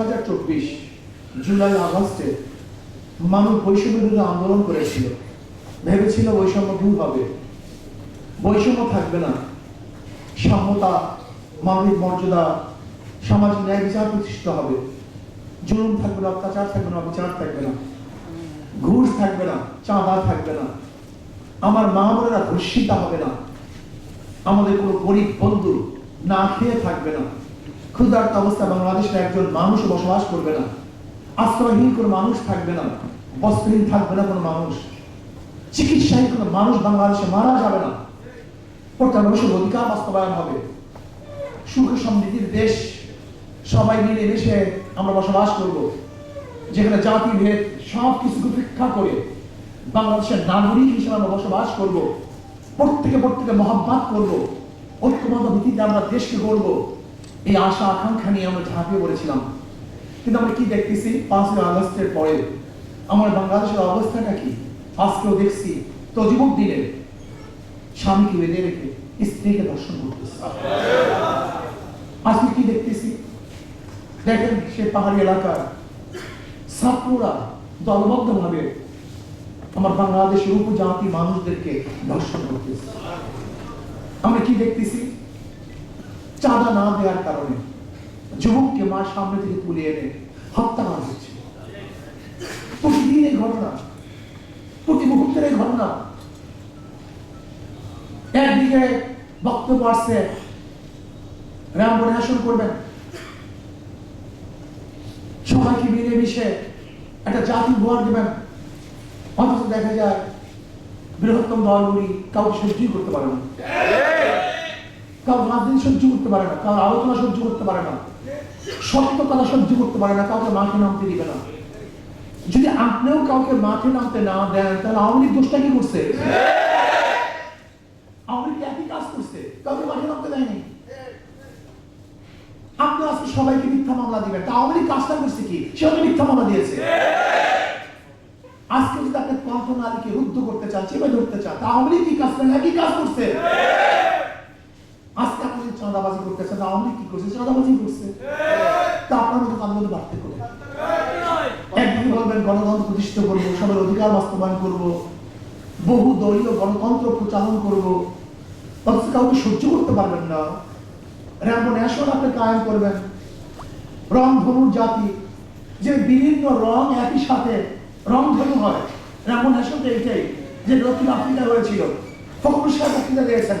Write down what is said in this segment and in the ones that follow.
হাজার চব্বিশ জুলাই আগস্টে মানুষ বৈষম্য বিরুদ্ধে আন্দোলন করেছিল। ভেবেছিল বৈষম্য দূর হবে। বৈষম্য থাকবে না। সাম্যতা, মানবিক মর্যাদা, সামাজিক ন্যায় বিচার প্রতিষ্ঠিত হবে। জুলুম থাকবে না, অত্যাচার থাকবে না, বিচার থাকবে না। ঘুষ থাকবে না, চাঁদা থাকবে না। আমার মা বোনেরা ধর্ষিতা হবে না। আমাদের কোনো গরিব বন্ধু না খেয়ে থাকবে না। ক্ষুধার্ত অবস্থা বাংলাদেশের একজন মানুষ বসবাস করবে না। আশ্রয়হীন কোনো মানুষ থাকবে না। বস্ত্রহীন থাকবে না কোনো মানুষ। চিকিৎসাহীন কোনো মানুষ বাংলাদেশে মারা যাবে না। প্রত্যেক মানুষের অধিকার বাস্তবায়ন হবে। সুখ সমৃদ্ধির দেশ সবাই মিলে মিশে আমরা বসবাস করব। যেখানে জাতি ভেদ সব কিছুকে উপেক্ষা করে বাংলাদেশের নাগরিক হিসেবে আমরা বসবাস করব। প্রত্যেকে প্রত্যেকে মহাব্বাত করব। ঐক্যমত ভিত্তিতে আমরা দেশকে গড়ব। এই আশা আকাঙ্ক্ষা নিয়ে আমরা ঝাঁপিয়ে পড়েছিলাম। কিন্তু আমরা কি দেখতেছি? পাঁচই আগস্টের পরে আমার বাংলাদেশের অবস্থাটা কি? আজকেও দেখছি তো যুবক দিনে স্বামীকে বেঁধে রেখে স্ত্রীকে দর্শন করতেছে। আজকে কি দেখতেছি? দেখেন সে পাহাড়ি এলাকার ছাত্ররা দলবদ্ধ ভাবে আমার বাংলাদেশের উপজাতি মানুষদেরকে ধর্ষণ করতেছে। আমরা কি দেখতেছি? চাঁদা না দেওয়ার কারণে যুবককে মা সামনে থেকে তুলে এনে হত্যা করা হচ্ছে প্রতিদিন এই ঘটনা, প্রতি মুহূর্তের ঘটনা। একদিকে বক্তব্য আসছে, রাম বন্যাসন করবেন। সবাইকে মিলেমিশে একটা জাতি উপহার দেবেন। অথচ দেখা যায় বৃহত্তম দলগুলি কাউকে সহ্যই করতে পারে না। কাউ রাজনীতি সহ্য করতে পারে না কাউ আলোচনা সহ্য করতে পারে না, সত্য কথা সহ্য করতে পারে না, কাউকে মাঠে নামতে দিবে না। যদি আপনিও কাউকে মাঠে নামতে না দেন, তাহলে আওয়ামী লীগ দোষটা কি করছে? আওয়ামী লীগ একই কাজ করছে, কাউকে মাঠে নামতে দেয়নি। আপনি আজকে সবাইকে মিথ্যা মামলা দিবেন, তা আওয়ামী লীগ কাজটা করছে কি? মিথ্যা মামলা দিয়েছে। আজকে যদি আপনি আলীকে রুদ্ধ করতে চান, চেপে ধরতে চান, তা আওয়ামী লীগ কি কাজ করেন একই কাজ করছে। চাঁদাবাজি করতেছেন আওয়ামী কি করছে চাঁদাবাজি করছে তা আপনার মতো তাদের মধ্যে বাড়তে করে একদিকে বলবেন, গণতন্ত্র প্রতিষ্ঠিত করব, সবার অধিকার বাস্তবায়ন করব, বহু দলীয় গণতন্ত্র প্রচারণ করব। অথচ কাউকে সহ্য করতে পারবেন না। র্যাম্বো ন্যাশনাল আপনি কায়েম করবেন। রং ধনুর জাতি, যে বিভিন্ন রং একই সাথে রং ধনু হয়। র্যাম্বো ন্যাশনালটা এইটাই, যে দক্ষিণ আফ্রিকা হয়েছিল, ফখরুল সাহেব বক্তৃতা দিয়েছেন।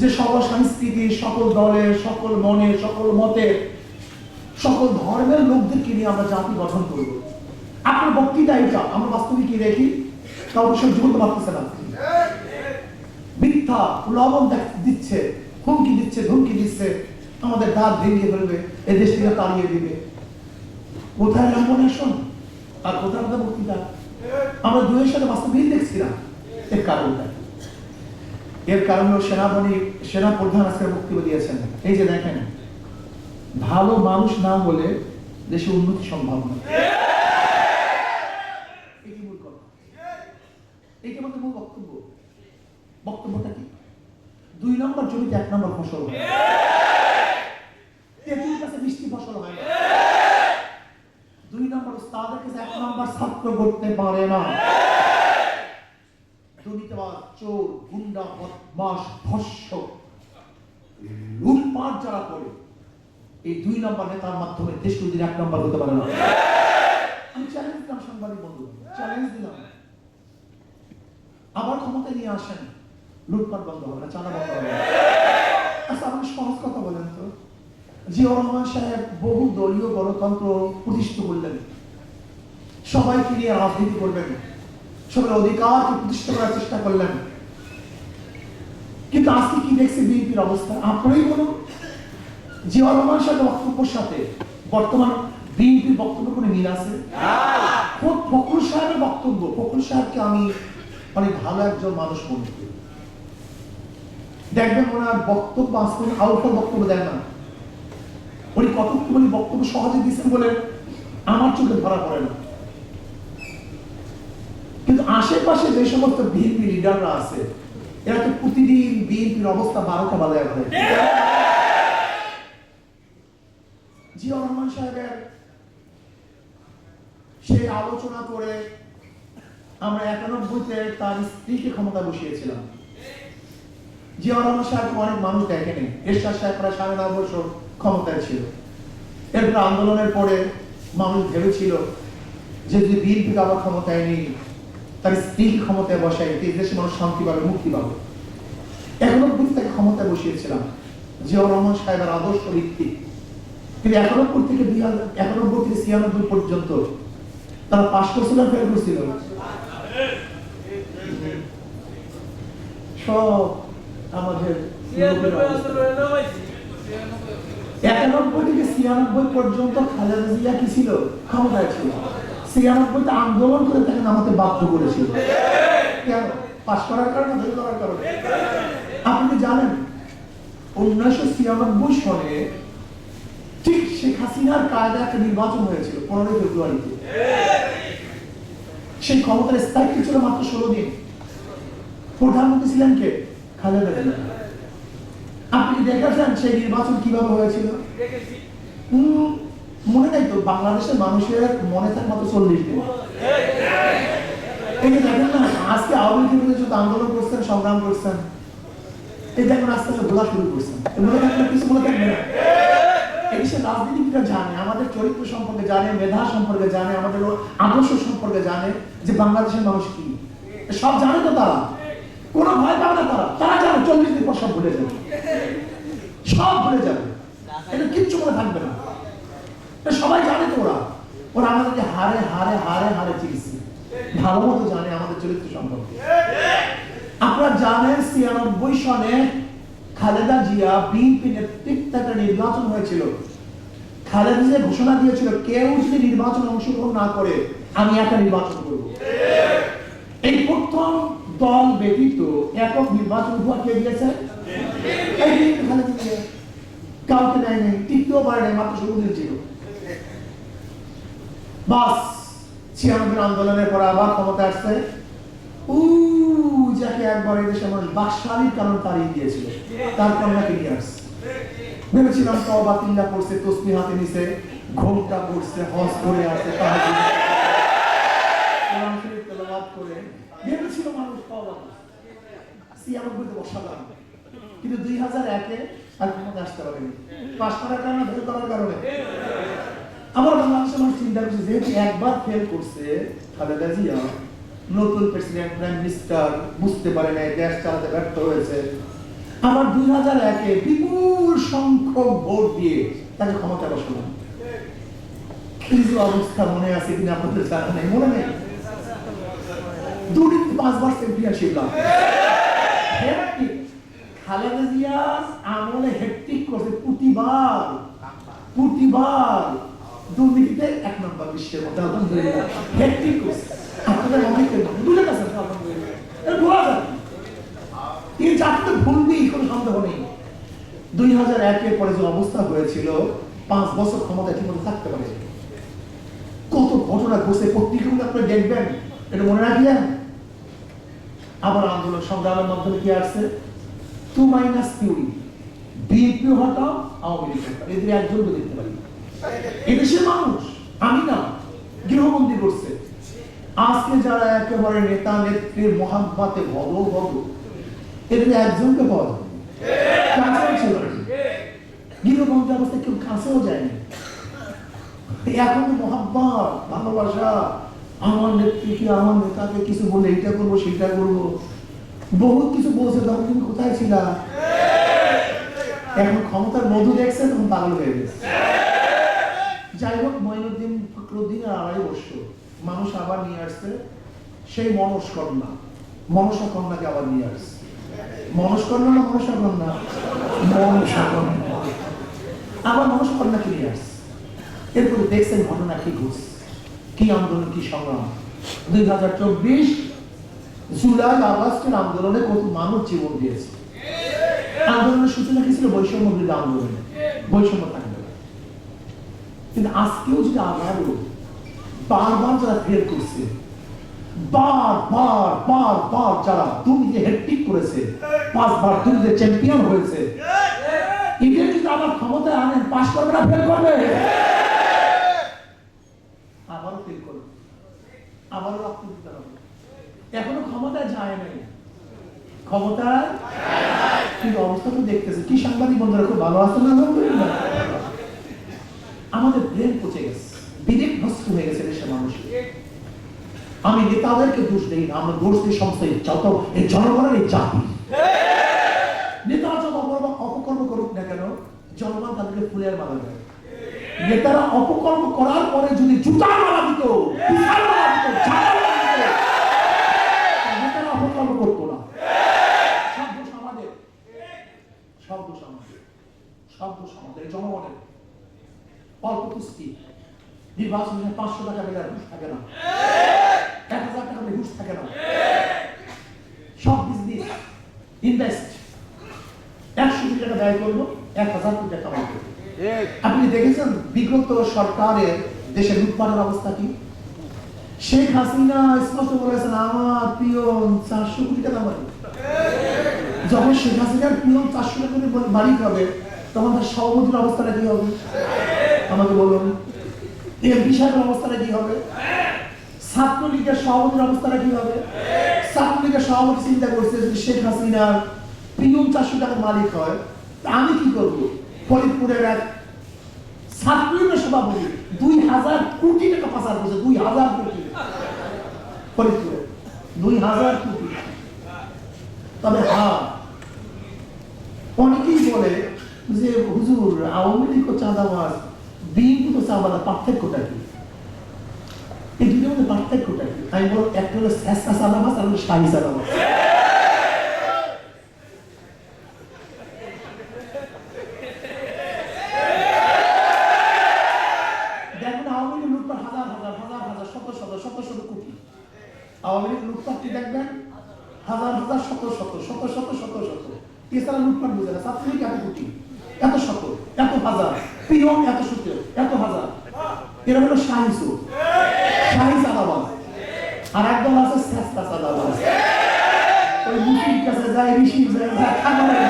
যে সকল সংস্কৃতি, সকল দলের, সকল মনে সকল মতে সকল ধর্মের লোকদেরকে নিয়ে আমরা জাতি গঠন করব। আপনার বক্তৃতা এটা আমরা বাস্তবিক কি দেখি? মিথ্যা, লবণ দিচ্ছে, হুমকি দিচ্ছে, ধুমকি দিচ্ছে, আমাদের দাঁত ভেঙে ফেলবে এ দেশ থেকে তাড়িয়ে দিবে। কোথায় লম্বনেশন আর কোথায় আমাদের বক্তৃতা? আমরা দুয়ের সাথে বাস্তব মিল দেখছি না। এর কারণটা? এর কারণ সেনাবাহিনী সেনা প্রধান আজকে বক্তব্য দিয়েছেন। এই যে দেখেন ভালো মানুষ না হলে দেশে উন্নতি সম্ভব না। আমাদের মূল বক্তব্য। বক্তব্যটা কি? দুই নম্বর জমিতে এক নম্বর ফসল হয়। তেঁতুল কাছে মিষ্টি ফসল হয় দুই নম্বর উস্তাদের কাছে এক নম্বর ছাত্র করতে পারে না। চোর, গুন্ডা বদমাস লুটপাট যারা করে, এই দুই নম্বর নেতার মাধ্যমে দেশ এক নম্বর হতে পারে না। আমি চ্যালেঞ্জ দিলাম সাংবাদিক বন্ধু চ্যালেঞ্জ দিলাম। আবার ক্ষমতায় নিয়ে আসেন, লুটপাট বন্ধ হবে না, চাঁদা বন্ধ হবে আচ্ছা সহজ কথা বলেন তো। জিয়াউর রহমান সাহেব বহু দলীয় গণতন্ত্র প্রতিষ্ঠিত করলেন। সবাইকে নিয়ে রাজনীতি করবেন। সবার অধিকারকে প্রতিষ্ঠা করার চেষ্টা করলেন। কিন্তু আজকে কি দেখছি বিএনপির অবস্থা? আপনারই বলুন। জিয়াউর রহমান সাহেবের বক্তব্যের সাথে বর্তমান বিএনপির বক্তব্য কোনো মিল আছে? খোদ ফখরুল সাহেবের বক্তব্য, ফখরুল সাহেবকে আমি অনেক ভালো একজন মানুষ মনে করি। দেখবেন ওনার বক্তব্য আজকে আউটফল বক্তব্য দেন না। উনি কতক্ষণ বক্তব্য সহজে দিচ্ছেন বলে আমার চোখে ধরা পড়ে না। আশেপাশে যে সমস্ত বিএনপি লিডাররা আছে, এরা তো প্রতিদিন বিএনপির অবস্থা বারোটা বাজায় জিয়া রহমান সাহেবের আলোচনা করে আমরা একানব্বইতে তার স্ত্রীকে ক্ষমতা বসিয়েছিলাম। রহমান সাহেব অনেক মানুষ দেখেনি। এরশাদ সাহেব প্রায় সাড়ে নয় বছর ক্ষমতায় ছিল। এরপর আন্দোলনের পরে মানুষ ভেবেছিল যে যদি বিএনপিকে আবার ক্ষমতায় নেই তার স্ত্রী ক্ষমতায় বসাই এই দেশে মানুষ শান্তি পাবে, মুক্তি পাবে। একানব্বই থেকে ক্ষমতায় বসিয়েছিলাম। জিয়াউর রহমান সাহেবের আদর্শ ভিত্তি কিন্তু একানব্বই থেকে দুই হাজার, একানব্বই থেকে ছিয়ানব্বই পর্যন্ত তারা পাশ করছিল আর ফেল করছিল সব আমাদের একানব্বই থেকে ছিয়ানব্বই পর্যন্ত খালেদা জিয়া কি ছিল? ক্ষমতায় ছিল। আন্দোলন করে তাকে নামাতে বাধ্য করেছিল। পাশ করার কারণে করার কারণে? আপনি জানেন, উনিশশো ছিয়ানব্বই ঠিক শেখ হাসিনার কায়দা একটা নির্বাচন হয়েছিল, পনেরোই ফেব্রুয়ারিতে। সেই ক্ষমতার স্থায়িত্ব ছিল মাত্র ষোলো দিন। প্রধানমন্ত্রী ছিলেন কে? খালেদা জিয়া। আপনি দেখেছেন সেই নির্বাচন কীভাবে হয়েছিল? মনে নাই তো, বাংলাদেশের মানুষের মনে থাকে মাত্র চল্লিশ দিন। এই দেখেন না, আজকে আওয়ামী লীগের যত আন্দোলন করছেন, সংগ্রাম করছেন, এই দেখুন আস্তে আস্তে শুরু করছেন। মনে থাকবে কিছু মনে থাকবে না। এই সে রাজনীতিবিদরা জানে, আমাদের চরিত্র সম্পর্কে জানে, মেধা সম্পর্কে জানে, আমাদের আদর্শ সম্পর্কে জানে যে বাংলাদেশের মানুষ কি। সব জানে তো তারা। কোনো ভয় পাবে না তারা। তারা জানে চল্লিশ দিন পর সব ভুলে যাবে। সব ভুলে যাবে। এটা কিচ্ছু মনে থাকবে না। সবাই জানে তো ওরা ওরা আমাদেরকে হারে হারে হারে হারে চিকিৎসা ভালো মতো জানে আমাদের চরিত্র সম্পর্কে। আপনারা জানেন ছিয়ানব্বই সনে খালেদা জিয়া বিএনপি নেতৃত্বে একটা নির্বাচন হয়েছিল। খালেদা জিয়া ঘোষণা দিয়েছিল, কেউ যদি নির্বাচনে অংশগ্রহণ না করে, আমি একটা নির্বাচন করব। এই প্রথম দল ব্যতীত একক নির্বাচন উপহার কে দিয়েছে? কাউকে নেয় নেই তৃতীয়বার নেই মাত্র শুরু দিয়েছিল। বাস, ছিয়ানব্বই আন্দোলনের পর আবার ক্ষমতা আসছে। উ যাকে একবার এই দেশের মানুষ বাকশালীর কারণে তাড়িয়ে দিয়েছিল। তার কন্যাকে নিয়ে আসছে ভেবেছিলাম তবা তিল্লা করছে তসমি হাতে নিছে, ঘোমটা করছে হজ করে আসছে করে। কিন্তু দুই হাজার একে আর ক্ষমতা আসতে পারেনি। পাশ করার কারণে ভুল করার কারণে। আমার বাংলাদেশের মানুষ চিন্তা করছে, যেহেতু একবার ফেল করছে, খালেদা জিয়া, নতুন প্রেসিডেন্ট প্রাইম মিনিস্টার বুঝতে পারে নাই, দেশ চালাতে ব্যর্থ হয়েছে। আমার দুই হাজার একে বিপুল সংখ্যক ভোট দিয়ে তাকে ক্ষমতা বসালাম। কিছু অবস্থা মনে আছে কিনা আপনাদের জানা নেই, মনে নেই? দুদিন পাঁচবার চ্যাম্পিয়নশিপ। খালেদা জিয়া আমলে হ্যাট্রিক করছে প্রতিবার প্রতিবার। দুর্নীতিতে এক নম্বর বিশ্বের মধ্যে আলহামদুলিল্লাহ। করছে আপনাদের অনেকের ভুলে গেছেন আলহামদুলিল্লাহ। ভোলা এই জাতিতে ভুলবেই কোনো সন্দেহ নেই। দুই হাজার একের পরে যে অবস্থা হয়েছিল, পাঁচ বছর ক্ষমতা ঠিকমতো থাকতে পারে। কত ঘটনা ঘটছে পত্রিকাগুলো আপনি দেখবেন। এটা মনে রাখলেন আবার আন্দোলন সংগ্রামের মাধ্যমে কি আসছে? টু মাইনাস থিওরি বিএনপি হটাও আওয়ামী লীগ এদের একজনকে দেখতে পারি। এদেশের মানুষ আমি না গৃহবন্দী করছে। আজকে যারা একেবারে নেতা নেত্রীর মহাব্বাতে ভগ ভগ এদের একজনকে পাওয়া যাবে ছিল গৃহবন্দী অবস্থায় কেউ কাছেও যায়নি। এখন মহাব্বত ভালোবাসা, আমার নেত্রীকে, আমার নেতাকে কিছু বলে এইটা করব, সেইটা করব। বহুত কিছু বলছে, তখন তুমি কোথায় ছিলা? এখন ক্ষমতার মধু দেখছে তখন পাগল হয়ে গেছে। যাই হোক মঈনুদ্দিন ফখরুদ্দিন আর আড়াই বছর। মানুষ আবার নিয়ে আসছে। সেই মনস্কন্যা। মনসা কন্যাকে আবার নিয়ে আসছে। মনস্কন্যা না মনসা কন্যা মনসা কন্যা আবার মনসা কন্যাকে নিয়ে আসছে। এরপরে দেখছেন ঘটনা কি ঘটছে? কি আন্দোলন, কি সংগ্রাম? দুই হাজার চব্বিশ জুলাই, আগস্টের আন্দোলনে কত মানুষ জীবন দিয়েছে। আন্দোলনের সূচনা কি ছিল? বৈষম্য বিরোধী আন্দোলনে। বৈষম্য থাকবে। কিন্তু আজকেও যদি আবারও বারবার যারা ফেল করছে বার বার বার বার যারা দুর্নীতি হ্যাট্রিক করেছে পাঁচবার দুর্নীতি চ্যাম্পিয়ন হয়েছে এদের যদি আবার ক্ষমতায় আনেন পাশ করবে না ফেল করবে। আবারও ফেল করবে। আবারও রক্ত দিতে হবে। এখনও ক্ষমতায় যায় নাই। ক্ষমতায়? কিন্তু অবস্থা তো দেখতেছে। কি সাংবাদিক বন্ধুরা খুব ভালো আছে না। আমাদের ব্রেন পচে গেছে, বিবেক নষ্ট হয়ে গেছে দেশের মানুষের। আমি নেতাদেরকে দোষ দিই না, আমরা দোষ দিই সমস্ত যত এই জনগণের এই জাতি। নেতারা যত অপকর্ম করুক না কেন, জনগণ তাদেরকে ফুলের মালা দেয়। নেতারা অপকর্ম করার পরে যদি জুতার মালা দিত নেতারা অপকর্ম করতো না। সব দোষ আমাদের। সব দোষ আমাদের। সব দোষ আমাদের জনগণের। অল্প পুষ্টি নির্বাচনে পাঁচশো টাকা পেলে ঘুষ থাকে না। এক হাজার টাকা পেলে ঘুষ থাকে না। সব বিজনেস ইনভেস্ট একশো কোটি টাকা ব্যয় করব এক হাজার কোটি টাকা করব আপনি দেখেছেন বিগত সরকারের দেশের লুটপাটের অবস্থা কি? শেখ হাসিনা স্পষ্ট বলেছেন, আমার প্রিয় চারশো কোটি টাকা বাড়ি। যখন শেখ হাসিনার প্রিয় চারশো টাকা বাড়ি হবে তখন তার সভাপতির অবস্থাটা কি হবে? আমাকে বলুন সাহেবের অবস্থাটা কি হবে? ছাত্রলীগের সভাপতির অবস্থাটা কি হবে? ছাত্রলীগের সভাপতি চিন্তা করছে যদি শেখ হাসিনার প্রিয়ম চারশো টাকার মালিক হয়, তা আমি কি করব? ফরিদপুরের এক ছাত্রলীগের সভাপতি দুই হাজার কোটি টাকা পাচার করছে, দুই হাজার কোটি। ফরিদপুরে দুই হাজার কোটি। তবে হ্যাঁ অনেকেই বলে যে হুজুর, আওয়ামী লীগ ও চাঁদাবাজ চাঁদাবাজ পার্থক্যটা কি? এই দুটোর মধ্যে পার্থক্যটা কি? আমি বললাম একটা হলো শেষটা চাঁদাবাজ আর শাহী চাঁদাবাজ আওয়ামী লীগ লুটপাট হাজার হাজার হাজার হাজার, শত শত শত শত কোটি। আওয়ামী লীগ কি দেখবেন, হাজার হাজার শত শত শত শত শত শত। এছাড়া লুটপাট বুঝে না। ছাত্রলীগ এত কোটি এত শত এত হাজার পিয়ন এত শত এত হাজার এরা হলো শাহী সুর শাহী চাঁদাবাজ আর একদল আছে শ্রেষ্ঠা চাঁদাবাজ ওই মুসির কাছে যায় ঋষির যায় যায় খানা দেয়।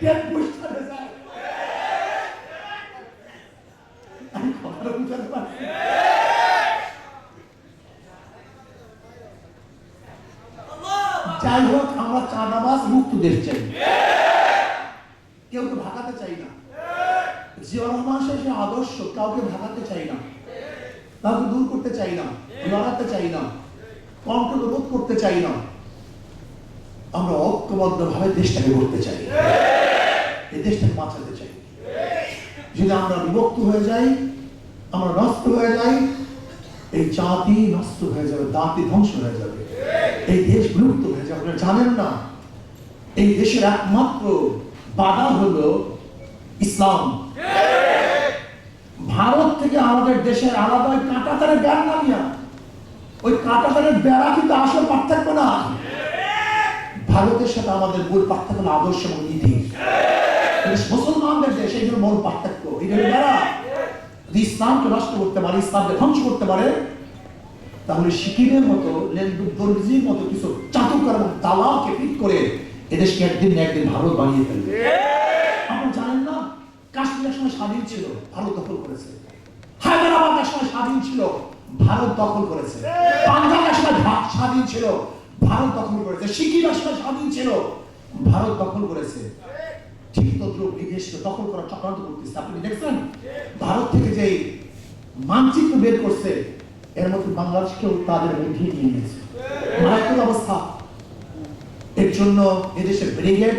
পেট পুষ্টাতে যায়। আমি কথাটা বুঝাতে পারছি না। যাই হোক আমরা চাঁদাবাজ মুক্ত দেশ চাই কেউ তো ভাগাতে চাই না। জিয়া রহমান শেষে আদর্শ, কাউকে ভাগাতে চাই না। কাউকে দূর করতে চাই না, লড়াতে চাই না কন্ট্রোল রোধ করতে চাই না। আমরা ঐক্যবদ্ধ ভাবে দেশটাকে করতে চাই। এই দেশটাকে বাঁচাতে চাই। যদি আমরা বিভক্ত হয়ে যাই, আমরা নষ্ট হয়ে যাই, এই জাতি নষ্ট হয়ে যাবে, জাতি ধ্বংস হয়ে যাবে। এই দেশ বিলুপ্ত হয়ে যাবে। আপনারা জানেন না, এই দেশের একমাত্র বাধা হলো ইসলাম। ভারত থেকে আমাদের দেশের আলাদা ওই কাঁটাতারের বেড়া নামিয়া ওই কাঁটাতারের বেড়া কিন্তু আসল পার্থক্য না। ভারতের সাথে আমাদের মূল পার্থক্য হলো আদর্শ এবং নীতি। মুসলমানদের দেশ এই মূল পার্থক্য। জন্য বেড়া যদি ইসলামকে নষ্ট করতে পারে, ইসলামকে ধ্বংস করতে পারে, তাহলে সিকিমের মতো লেন্দুর্জির মতো কিছু চাতুকার এবং করে এদেশকে একদিন না একদিন ভারত বানিয়ে ফেলবে। না কাশ্মীর এক সময় স্বাধীন ছিল, ভারত দখল করেছে। হায়দ্রাবাদ এক সময় স্বাধীন ছিল, ভারত দখল করেছে। পাঞ্জাব এক সময় স্বাধীন ছিল, ভারত দখল করেছে। সিকিম এক সময় স্বাধীন ছিল, ভারত দখল করেছে। ঠিক দখল চক্রান্ত করতেছে। আপনি দেখছেন? ভারত থেকে যে মানচিত্র বের করছে, এর মধ্যে বাংলাদেশকেও তাদের মধ্যে নিয়ে নিয়েছে। মারাত্মক অবস্থা। এর জন্য এদেশের ব্রিগেড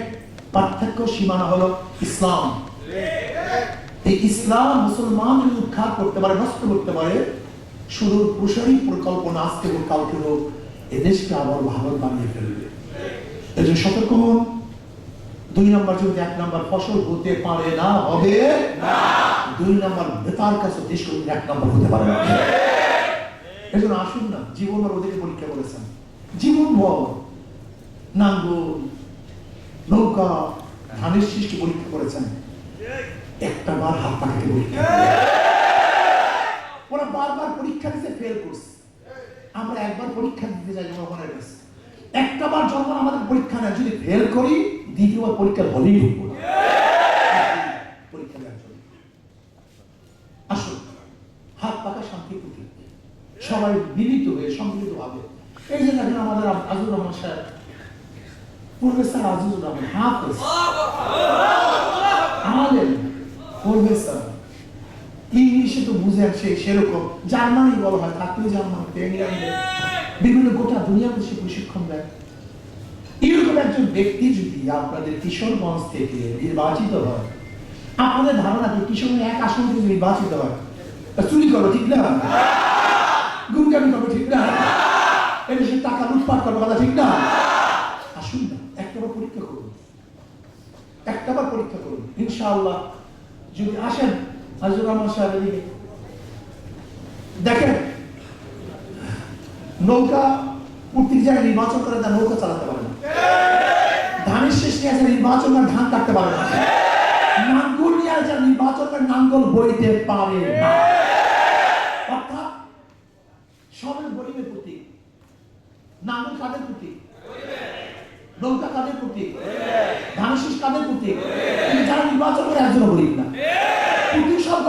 পার্থক্য সীমানা হলো ইসলাম। এই ইসলাম মুসলমান যদি উৎখাত করতে পারে, নষ্ট করতে পারে, শুধু প্রসারী পরিকল্পনা আজকে হোক, কালকে হোক, এদেশকে আবার ভারত বানিয়ে ফেলবে। এই জন্য সতর্ক হন। দুই নম্বর যদি এক নম্বর ফসল হতে পারে না, হবে দুই নম্বর নেতার কাছে দেশ এক নম্বর হতে পারে না। এই জন্য আসুন না, জীবন আর ওদেরকে পরীক্ষা করেছেন। জীবন ভর, নাঙ্গল, নৌকা, ধানের সৃষ্টি পরীক্ষা করেছেন। একটা বার হাত পাখাকে পরীক্ষা ওরা বারবার পরীক্ষা দিতে ফেল করছে। আমরা একবার পরীক্ষা দিতে যাই জনগণের কাছে একটা বার যখন আমাদের পরীক্ষা নেয়, যদি ফেল করি, দ্বিতীয়বার পরীক্ষার হলেই ঢুকবো পরীক্ষা দেওয়ার জন্য। আসুন, হাত পাকা শান্তি প্রতীক। সবাই মিলিত হয়ে সম্মিলিত ভাবে এই যে দেখেন আমাদের আজিজুর রহমান সাহেব। প্রফেসর আজিজুর রহমান, হাফেজ। আমাদের প্রফেসর ইংলিশে তো বুঝে সে সেরকম। জার্মানি বলা হয় থাকলে জার্মানিতে ইংল্যান্ডে। বিভিন্ন গোটা দুনিয়াতে সে প্রশিক্ষণ দেয়। এরকম একজন ব্যক্তি যদি আপনাদের কিশোরগঞ্জ থেকে নির্বাচিত হয়, আপনাদের ধারণা কি কিশোরগঞ্জ এক আসন থেকে নির্বাচিত হয়? চুরি করো, ঠিক না? গুমগামি করো, ঠিক না? এদেশের টাকা লুটপাট করো, কথা ঠিক না? আসুন না, একটাবার পরীক্ষা করুন। একটাবার পরীক্ষা করুন। ইনশাআল্লাহ যদি আসেন হাজুর রহমান সাহেব এদিকে দেখেন, নৌকা উঠতে যায় নির্বাচন করে তা নৌকা চালাতে পারে না। ধানের শেষ নিয়ে আছে নির্বাচন করে ধান কাটতে পারে না। নাঙ্গল নিয়ে আছে নির্বাচন করে, নাঙ্গল বইতে পারে না। অর্থাৎ সবের গরিবের নাঙ্গল কাদের প্রতীক নৌকা কাদের প্রতীক? ধানশীষ কাদের প্রতীক? যারা নির্বাচন করে একজন গরিব না প্রতীক সব